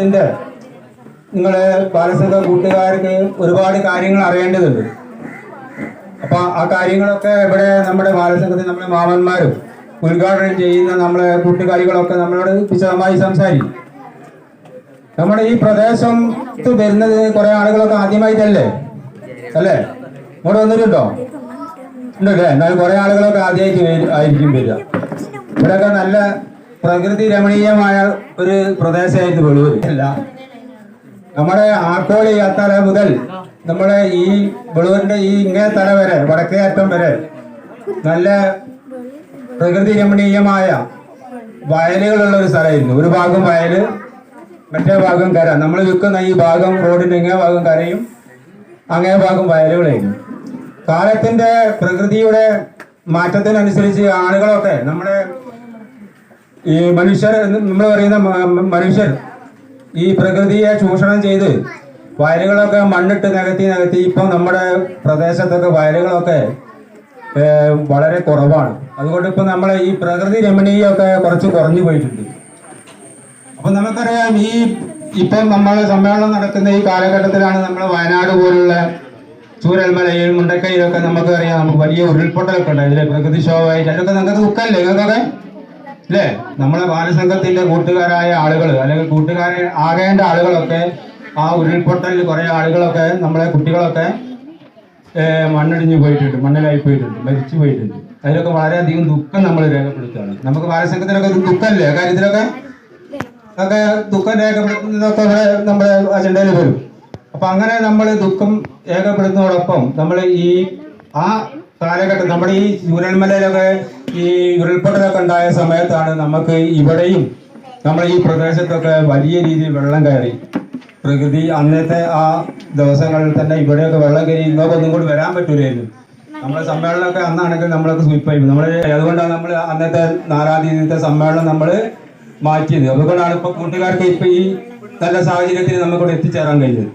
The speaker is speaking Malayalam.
ഇതിന്റെ നിങ്ങൾ ബാലസംഘ കൂട്ടുകാർക്ക് ഒരുപാട് കാര്യങ്ങൾ അറിയേണ്ടതുണ്ട്. അപ്പൊ ആ കാര്യങ്ങളൊക്കെ ഇവിടെ നമ്മുടെ ബാലസംഘത്തിൽ നമ്മുടെ മാമന്മാരും ഉദ്ഘാടനം ചെയ്യുന്ന നമ്മളെ കൂട്ടുകാരികളൊക്കെ നമ്മളോട് വിശദമായി സംസാരിക്കും. നമ്മുടെ ഈ പ്രദേശം വരുന്നത് കുറെ ആളുകളൊക്കെ ആദ്യമായിട്ടല്ലേ? അല്ലേ? ഇവിടെ വന്നിട്ടുണ്ടോ? ഉണ്ടല്ലേ? എന്നാലും കുറെ ആളുകളൊക്കെ ആദ്യമായിട്ട് ആയിരിക്കും വരിക. ഇവിടെയൊക്കെ നല്ല പ്രകൃതി രമണീയമായ ഒരു പ്രദേശമായിട്ട് വെളൂർ അല്ല നമ്മുടെ ആക്കോളി യാത്ര മുതൽ നമ്മുടെ ഈ വെളൂരിന്റെ ഈ ഇങ്ങേ തല വരെ വടക്കേ അറ്റം വരെ നല്ല പ്രകൃതി രമണീയമായ വയലുകളുള്ള ഒരു സ്ഥലമായിരുന്നു. ഒരു ഭാഗം വയൽ മറ്റേ ഭാഗം കര. നമ്മൾ വിൽക്കുന്ന ഈ ഭാഗം റോഡിന്റെ ഇങ്ങേ ഭാഗം കരയും അങ്ങേ ഭാഗം വയലുകളായിരുന്നു. കാലത്തിന്റെ പ്രകൃതിയുടെ മാറ്റത്തിനനുസരിച്ച് ആളുകളൊക്കെ നമ്മുടെ ഈ മനുഷ്യർ നമ്മൾ പറയുന്ന മനുഷ്യർ ഈ പ്രകൃതിയെ ചൂഷണം ചെയ്ത് വയലുകളൊക്കെ മണ്ണിട്ട് നികത്തി നികത്തി ഇപ്പം നമ്മുടെ പ്രദേശത്തൊക്കെ വയലുകളൊക്കെ വളരെ കുറവാണ്. അതുകൊണ്ട് ഇപ്പം നമ്മളെ ഈ പ്രകൃതി രമണീയമൊക്കെ കുറച്ച് കുറഞ്ഞു പോയിട്ടുണ്ട്. അപ്പം നമുക്കറിയാം ഈ ഇപ്പം നമ്മൾ സമ്മേളനം നടക്കുന്ന ഈ കാലഘട്ടത്തിലാണ് നമ്മൾ വയനാട് പോലുള്ള ചൂരൽമലയിൽ മുണ്ടക്കയിലൊക്കെ നമുക്കറിയാം നമുക്ക് വലിയ ഉരുൾപൊട്ടലൊക്കെ ഉണ്ട് ഇതിലെ പ്രകൃതിക്ഷോഭമായിട്ട് അതിലൊക്കെ നിങ്ങൾക്ക് ദുഃഖമല്ലേ? നിങ്ങൾക്കൊക്കെ? അല്ലേ നമ്മളെ ബാലസംഘത്തിന്റെ കൂട്ടുകാരായ ആളുകൾ അല്ലെങ്കിൽ കൂട്ടുകാരെ ആകേണ്ട ആളുകളൊക്കെ ആ ഉരുൾപൊട്ടലിൽ കുറെ ആളുകളൊക്കെ നമ്മളെ കുട്ടികളൊക്കെ മണ്ണടിഞ്ഞു പോയിട്ടുണ്ട് മണ്ണിലായി പോയിട്ടുണ്ട് മരിച്ചു പോയിട്ടുണ്ട്. അതിലൊക്കെ വളരെയധികം ദുഃഖം നമ്മൾ രേഖപ്പെടുത്തുകയാണ്. നമുക്ക് ബാലസംഘത്തിലൊക്കെ ഒരു ദുഃഖമല്ലേ കാര്യത്തിലൊക്കെ? ഒക്കെ ദുഃഖം രേഖപ്പെടുത്തുന്നതൊക്കെ നമ്മുടെ അജണ്ടയിൽ വരും. അപ്പൊ അങ്ങനെ നമ്മൾ ദുഃഖം രേഖപ്പെടുത്തുന്നതോടൊപ്പം നമ്മൾ ഈ ആ കാലഘട്ടം നമ്മുടെ ഈ ചൂരൽമലയിലൊക്കെ ഈ ഉരുൾപൊട്ടലൊക്കെ ഉണ്ടായ സമയത്താണ് നമുക്ക് ഇവിടെയും നമ്മൾ ഈ പ്രദേശത്തൊക്കെ വലിയ രീതിയിൽ വെള്ളം കയറി. പ്രകൃതി അന്നത്തെ ആ ദിവസങ്ങളിൽ തന്നെ ഇവിടെയൊക്കെ വെള്ളം കയറി ഇങ്ങോട്ട് ഒന്നും കൂടി വരാൻ പറ്റൂലായിരുന്നു. നമ്മുടെ സമ്മേളനമൊക്കെ അന്നാണെങ്കിൽ നമ്മളൊക്കെ സ്വീപ്പായി നമ്മൾ അതുകൊണ്ടാണ് നമ്മൾ അന്നത്തെ നാലാം തീയതിത്തെ സമ്മേളനം നമ്മൾ മാറ്റിയത്? അതുകൊണ്ടാണ് ഇപ്പൊ കൂട്ടുകാർക്ക് ഇപ്പൊ ഈ നല്ല സാഹചര്യത്തിൽ നമുക്കിവിടെ എത്തിച്ചേരാൻ കഴിഞ്ഞത്.